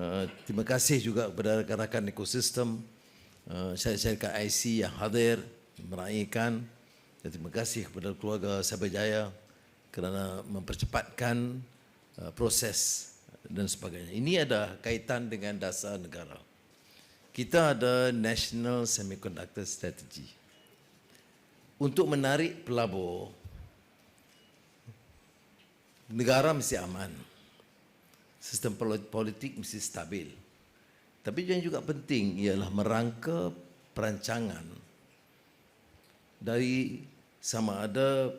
Uh, terima kasih juga kepada rakan-rakan ekosistem, uh, syarikat IC yang hadir meraihkan. Dan terima kasih kepada keluarga Sabah Jaya kerana mempercepatkan uh, proses dan sebagainya. Ini ada kaitan dengan dasar negara. Kita ada National Semiconductor Strategy. Untuk menarik pelabur, negara mesti aman. Sistem pol- politik mesti stabil. Tapi yang juga penting ialah merangka perancangan dari sama ada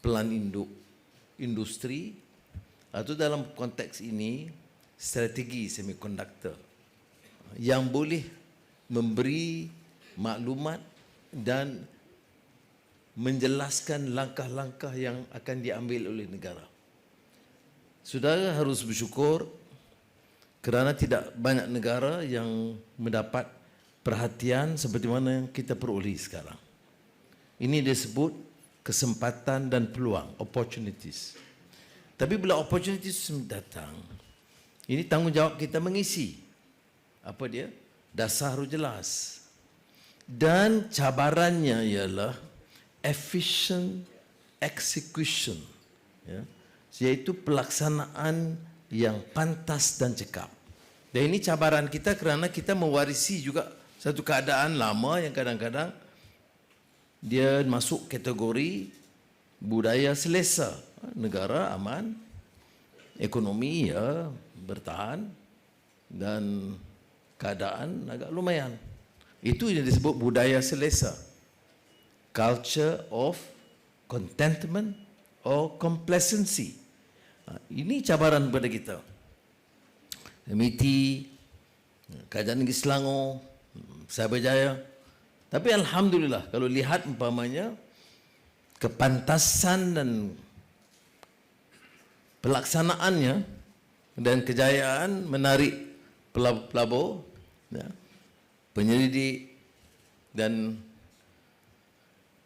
pelan induk industri atau dalam konteks ini strategi semikonduktor yang boleh memberi maklumat dan menjelaskan langkah-langkah yang akan diambil oleh negara. Saudara harus bersyukur kerana tidak banyak negara yang mendapat perhatian seperti mana yang kita peroleh sekarang. Ini disebut kesempatan dan peluang, opportunities. Tapi bila opportunities datang, ini tanggungjawab kita mengisi. Apa dia? Dasar harus jelas. Dan cabarannya ialah efficient execution. Ya. Iaitu pelaksanaan yang pantas dan cekap. Dan ini cabaran kita kerana kita mewarisi juga satu keadaan lama yang kadang-kadang dia masuk kategori budaya selesa. Negara aman, ekonomi ya bertahan dan keadaan agak lumayan. Itu yang disebut budaya selesa. Culture of contentment or complacency. Ha, Ini cabaran kepada kita. MIT, Kerajaan Negeri Selangor, Sabah Jaya. Tapi Alhamdulillah kalau lihat umpamanya kepantasan dan pelaksanaannya dan kejayaan menarik pelab- pelabur, ya, penyelidik dan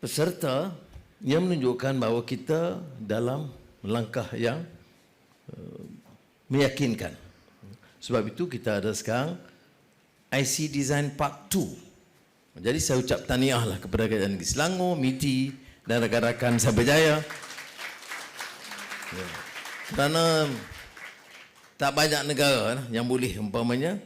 peserta yang menunjukkan bahawa kita dalam langkah yang meyakinkan. Sebab itu kita ada sekarang IC Design Part 2. Jadi saya ucap tahniah lah kepada Kerajaan Negeri Selangor, MITI dan rakan-rakan Sabah Jaya. Ya. Kerana tak banyak negara lah yang boleh umpamanya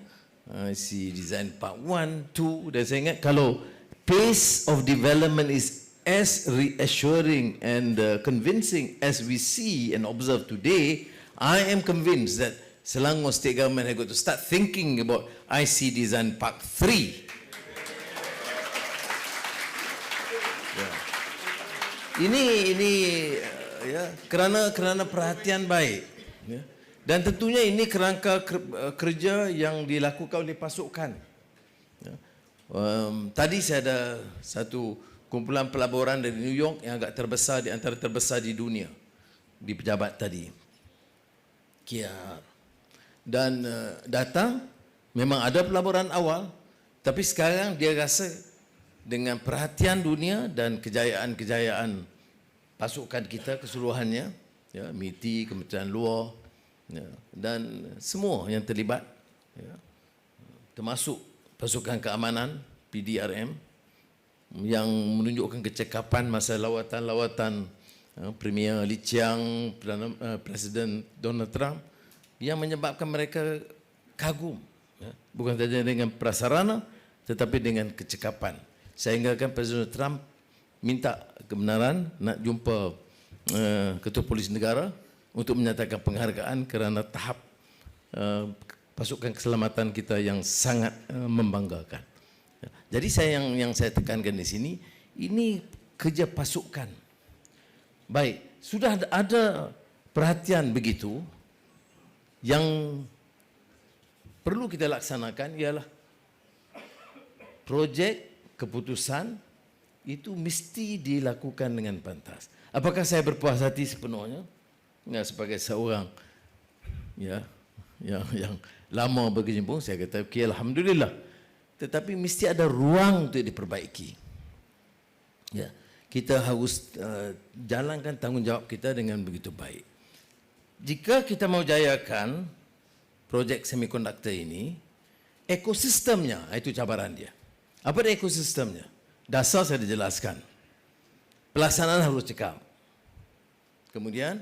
IC Design Part 1, 2 dan saya ingat kalau pace of development is as reassuring and uh, convincing as we see and observe today, I am convinced that Selangor state government has got to start thinking about IC Design Park 3. Ya. Ini ini uh, ya kerana kerana perhatian baik ya. Dan tentunya ini kerangka ker- uh, kerja yang dilakukan oleh pasukan. Ya. Um, tadi saya ada satu kumpulan pelaburan dari New York yang agak terbesar di antara terbesar di dunia di pejabat tadi. Kiar. Dan uh, datang memang ada pelaburan awal tapi sekarang dia rasa dengan perhatian dunia dan kejayaan-kejayaan pasukan kita keseluruhannya ya MITI Kementerian Luar ya, dan semua yang terlibat ya, termasuk pasukan keamanan PDRM yang menunjukkan kecekapan masa lawatan-lawatan Premier Lee Chiang, Perdana, uh, Presiden Donald Trump yang menyebabkan mereka kagum. Ya. Bukan saja dengan prasarana tetapi dengan kecekapan. Sehingga kan Presiden Trump minta kebenaran nak jumpa uh, Ketua Polis Negara untuk menyatakan penghargaan kerana tahap uh, pasukan keselamatan kita yang sangat uh, membanggakan. Jadi saya yang yang saya tekankan di sini ini kerja pasukan. Baik, sudah ada- perhatian begitu yang perlu kita laksanakan ialah projek keputusan itu mesti dilakukan dengan pantas. Apakah saya berpuas hati sepenuhnya? Ya, sebagai seorang ya yang yang lama berkecimpung saya kata okay, alhamdulillah. Tetapi mesti ada ruang untuk diperbaiki. Ya, kita harus uh, jalankan tanggungjawab kita dengan begitu baik. Jika kita mau jayakan projek semikonduktor ini, ekosistemnya itu cabaran dia. Apa dia ekosistemnya? Dasar saya dijelaskan. Pelaksanaan harus cekam. Kemudian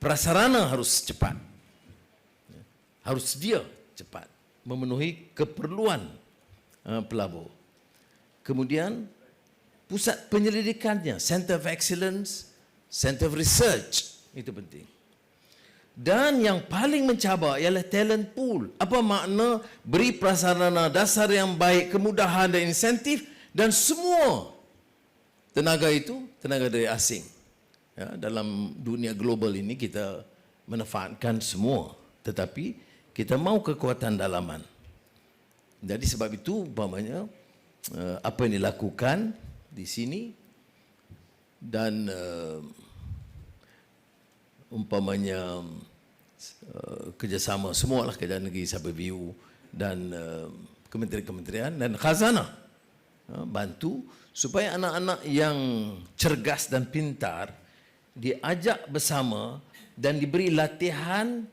prasarana harus cepat. Harus sedia cepat memenuhi keperluan uh, pelabur. Kemudian pusat penyelidikannya, Center of Excellence, Center of Research, itu penting. Dan yang paling mencabar ialah talent pool. Apa makna beri prasarana dasar yang baik, kemudahan dan insentif dan semua tenaga itu tenaga dari asing. Ya, dalam dunia global ini kita manfaatkan semua. Tetapi kita mau kekuatan dalaman. Jadi sebab itu umpamanya uh, apa yang dilakukan di sini dan uh, umpamanya uh, kerjasama semualah kerajaan negeri Sabah View dan uh, kementerian-kementerian dan khazanah uh, bantu supaya anak-anak yang cergas dan pintar diajak bersama dan diberi latihan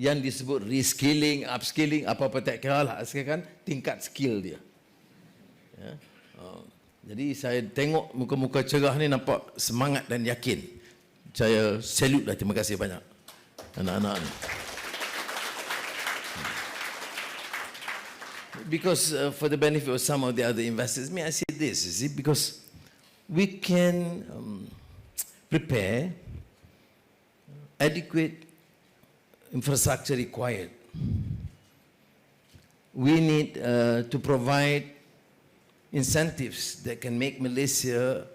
yang disebut reskilling, upskilling, apa-apa tak kira lah. Sekarang tingkat skill dia. Ya. Uh, jadi saya tengok muka-muka cerah ni nampak semangat dan yakin. Saya salute lah. Terima kasih banyak. Anak-anak ni. Because uh, for the benefit of some of the other investors, may I say this, is it because we can um, prepare adequate infrastructure required. We need uh, to provide incentives that can make Malaysia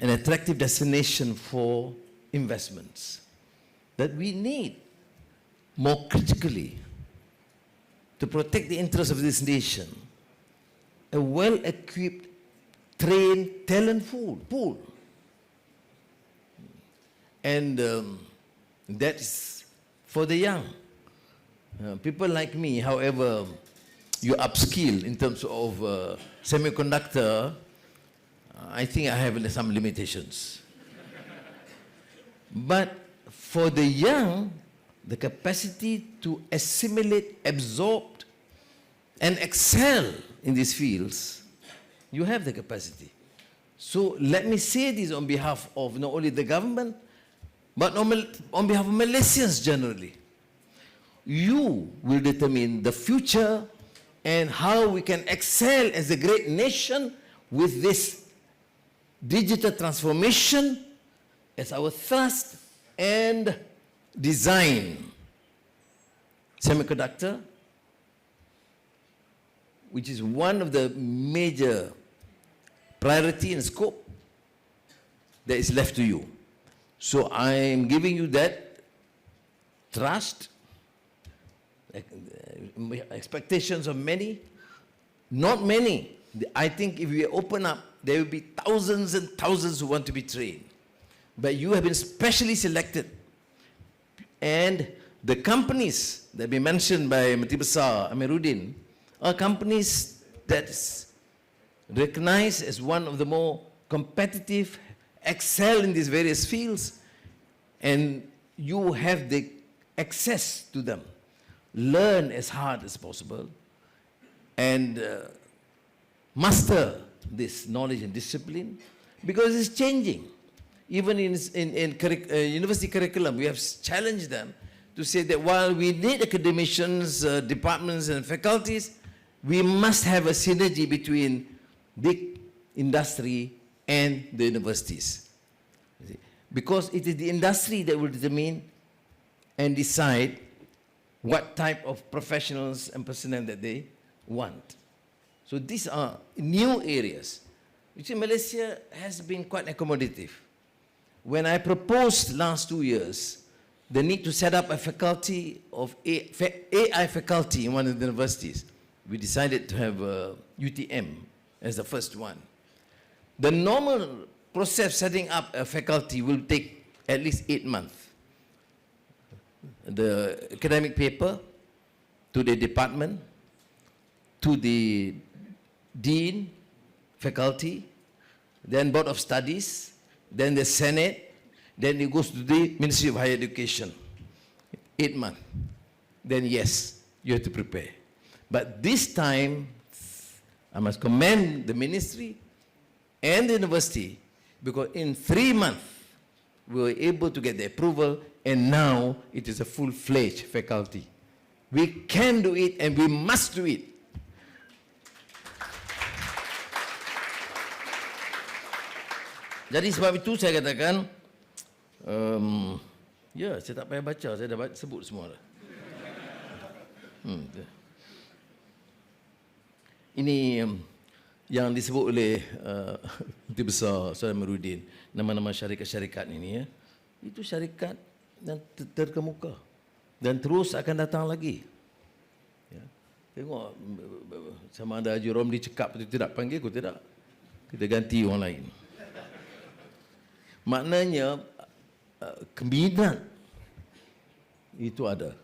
an attractive destination for investments. That we need more critically to protect the interests of this nation a well equipped, trained talent pool. And um, that is for the young. Uh, people like me, however, you upskill in terms of uh, semiconductor, I think I have some limitations. but for the young, the capacity to assimilate, absorb, and excel in these fields, you have the capacity. So let me say this on behalf of not only the government, but on, on behalf of Malaysians generally. You will determine the future and how we can excel as a great nation with this digital transformation as our thrust and design. Semiconductor, which is one of the major priority and scope that is left to you. So I am giving you that trust, Uh, expectations of many, not many. I think if we open up, there will be thousands and thousands who want to be trained. But you have been specially selected. And the companies that be mentioned by Mati Besar Amiruddin are companies that's recognized as one of the more competitive excel in these various fields, and you have the access to them. Learn as hard as possible and uh, master this knowledge and discipline because it's changing. Even in, in, in curric uh, university curriculum, we have challenged them to say that while we need academicians, uh, departments, and faculties, we must have a synergy between big industry and the universities. Because it is the industry that will determine and decide what type of professionals and personnel that they want. So these are new areas. You see, Malaysia has been quite accommodative. When I proposed last two years the need to set up a faculty of AI faculty in one of the universities, we decided to have uh, UTM as the first one. The normal process setting up a faculty will take at least eight months. The academic paper to the department, to the dean, faculty, then board of studies, then the senate, then it goes to the Ministry of Higher Education. eight months, then yes, you have to prepare. But this time, I must commend the ministry and the university because in three months, we were able to get the approval and now it is a full-fledged faculty. We can do it and we must do it. Jadi sebab itu saya katakan, um, ya saya tak payah baca, saya dah sebut semua dah. Hmm. Ini um, yang disebut oleh uh, Menteri Besar Saudara Merudin, nama-nama syarikat-syarikat ini ya. Itu syarikat yang ter- terkemuka dan terus akan datang lagi. Ya. Tengok sama ada Haji Romli cekap atau tidak panggil aku tidak. Kita ganti orang lain. Maknanya uh, keminat itu ada.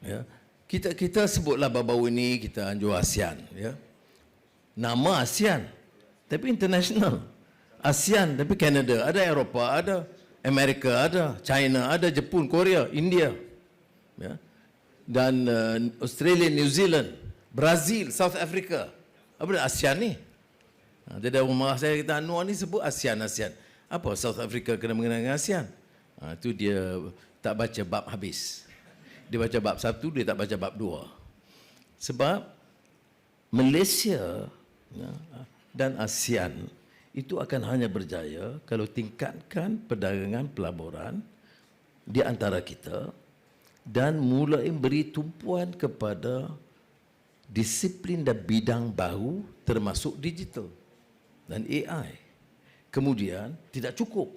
Ya. Kita kita sebutlah baru-baru ini kita anjur ASEAN. Ya. Nama ASEAN, tapi international. ASEAN tapi Canada, ada Eropah, ada Amerika, ada China, ada Jepun, Korea, India. Ya. Dan uh, Australia, New Zealand, Brazil, South Africa. Apa dia ASEAN ni? Ha, jadi rumah saya kata Anwar ni sebut ASEAN, ASEAN. Apa South Africa kena mengenai dengan ASEAN? Ha, itu dia tak baca bab habis. Dia baca bab satu, dia tak baca bab dua. Sebab Malaysia ya, dan ASEAN itu akan hanya berjaya kalau tingkatkan perdagangan pelaburan di antara kita dan mulai beri tumpuan kepada disiplin dan bidang baru termasuk digital dan AI. Kemudian tidak cukup.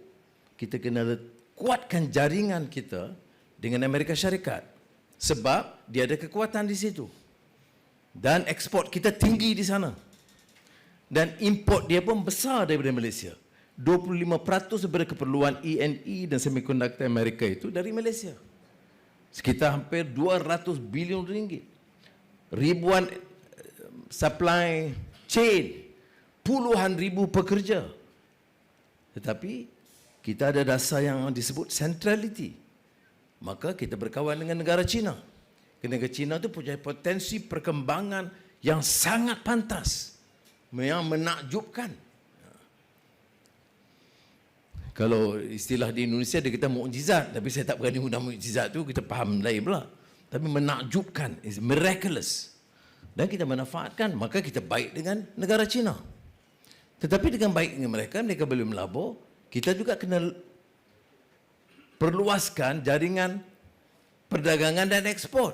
Kita kena kuatkan jaringan kita dengan Amerika Syarikat. Sebab dia ada kekuatan di situ. Dan ekspor kita tinggi di sana. Dan import dia pun besar daripada Malaysia. 25% daripada keperluan ENE dan semiconductor Amerika itu dari Malaysia. Sekitar hampir 200 bilion ringgit. Ribuan eh, supply chain. Puluhan ribu pekerja. Tetapi kita ada dasar yang disebut centrality. Maka kita berkawan dengan negara China. Negara China itu punya potensi perkembangan yang sangat pantas. Yang menakjubkan. Kalau istilah di Indonesia dia kata mukjizat, tapi saya tak berani guna mukjizat tu, kita faham lain pula. Tapi menakjubkan, is miraculous. Dan kita manfaatkan, maka kita baik dengan negara China. Tetapi dengan baik dengan mereka, mereka boleh melabur. Kita juga kena perluaskan jaringan perdagangan dan ekspor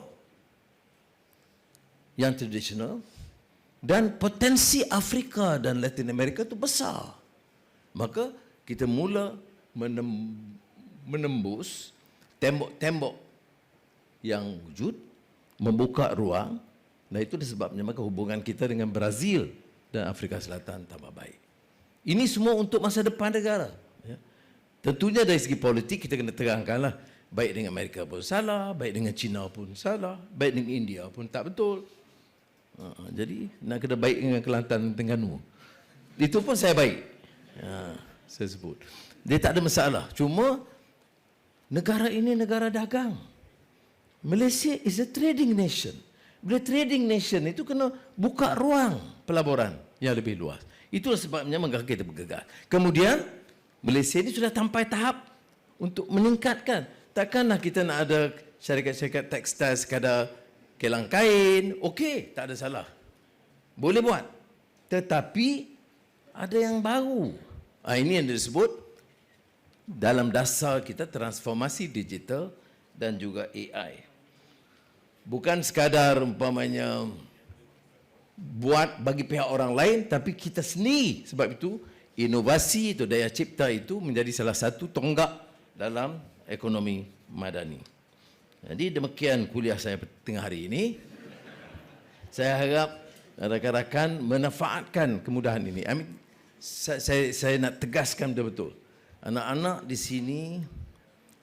yang tradisional dan potensi Afrika dan Latin Amerika itu besar. Maka kita mula menembus tembok-tembok yang wujud, membuka ruang dan itu disebabnya maka hubungan kita dengan Brazil dan Afrika Selatan tambah baik. Ini semua untuk masa depan negara. Ya. Tentunya dari segi politik kita kena terangkanlah. Baik dengan Amerika pun salah, baik dengan China pun salah, baik dengan India pun tak betul. Ha, jadi nak kena baik dengan Kelantan dan Terengganu. Itu pun saya baik. Ha, saya sebut. Dia tak ada masalah. Cuma negara ini negara dagang. Malaysia is a trading nation. Bila trading nation itu kena buka ruang pelaburan yang lebih luas. Itulah sebabnya mengapa kita bergegas. Kemudian Malaysia ini sudah sampai tahap untuk meningkatkan. Takkanlah kita nak ada syarikat-syarikat tekstil sekadar kelang kain. Okey, tak ada salah. Boleh buat. Tetapi ada yang baru. Ha, ini yang disebut dalam dasar kita transformasi digital dan juga AI. Bukan sekadar umpamanya buat bagi pihak orang lain tapi kita sendiri sebab itu inovasi itu daya cipta itu menjadi salah satu tonggak dalam ekonomi madani. Jadi demikian kuliah saya tengah hari ini. Saya harap rakan-rakan memanfaatkan kemudahan ini. I mean, saya, saya, saya nak tegaskan betul-betul. Anak-anak di sini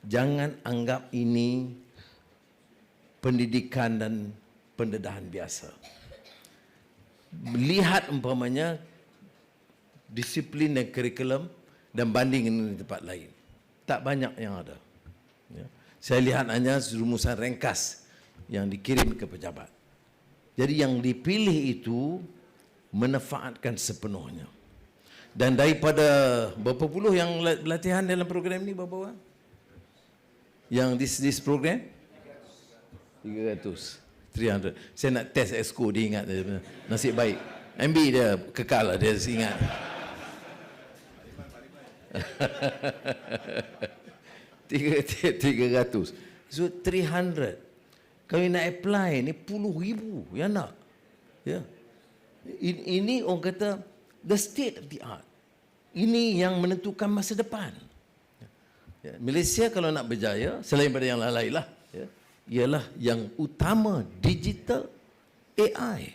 jangan anggap ini pendidikan dan pendedahan biasa melihat umpamanya disiplin dan kurikulum dan banding dengan tempat lain. Tak banyak yang ada. Ya. Saya lihat hanya rumusan ringkas yang dikirim ke pejabat. Jadi yang dipilih itu menefaatkan sepenuhnya. Dan daripada berapa puluh yang la- latihan dalam program ni berapa orang? Yang this this program? 300. 300. Saya nak test exco dia ingat. Nasib baik. MB dia kekal lah dia ingat. Tiga, tiga ratus. So 300. Kalau nak apply ni puluh ribu yang nak. Ya. Ini, orang kata the state of the art. Ini yang menentukan masa depan. Ya. Malaysia kalau nak berjaya selain daripada yang lain-lain lah. Ya. Ialah yang utama digital AI.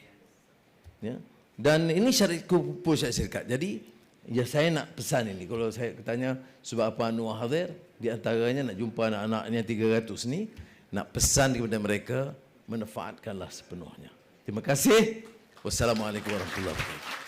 Ya. Dan ini syarikat kumpul syarikat. Jadi ya saya nak pesan ini. Kalau saya tanya sebab apa Anwar hadir, di antaranya nak jumpa anak-anaknya 300 ni, nak pesan kepada mereka, menefaatkanlah sepenuhnya. Terima kasih. Wassalamualaikum warahmatullahi wabarakatuh.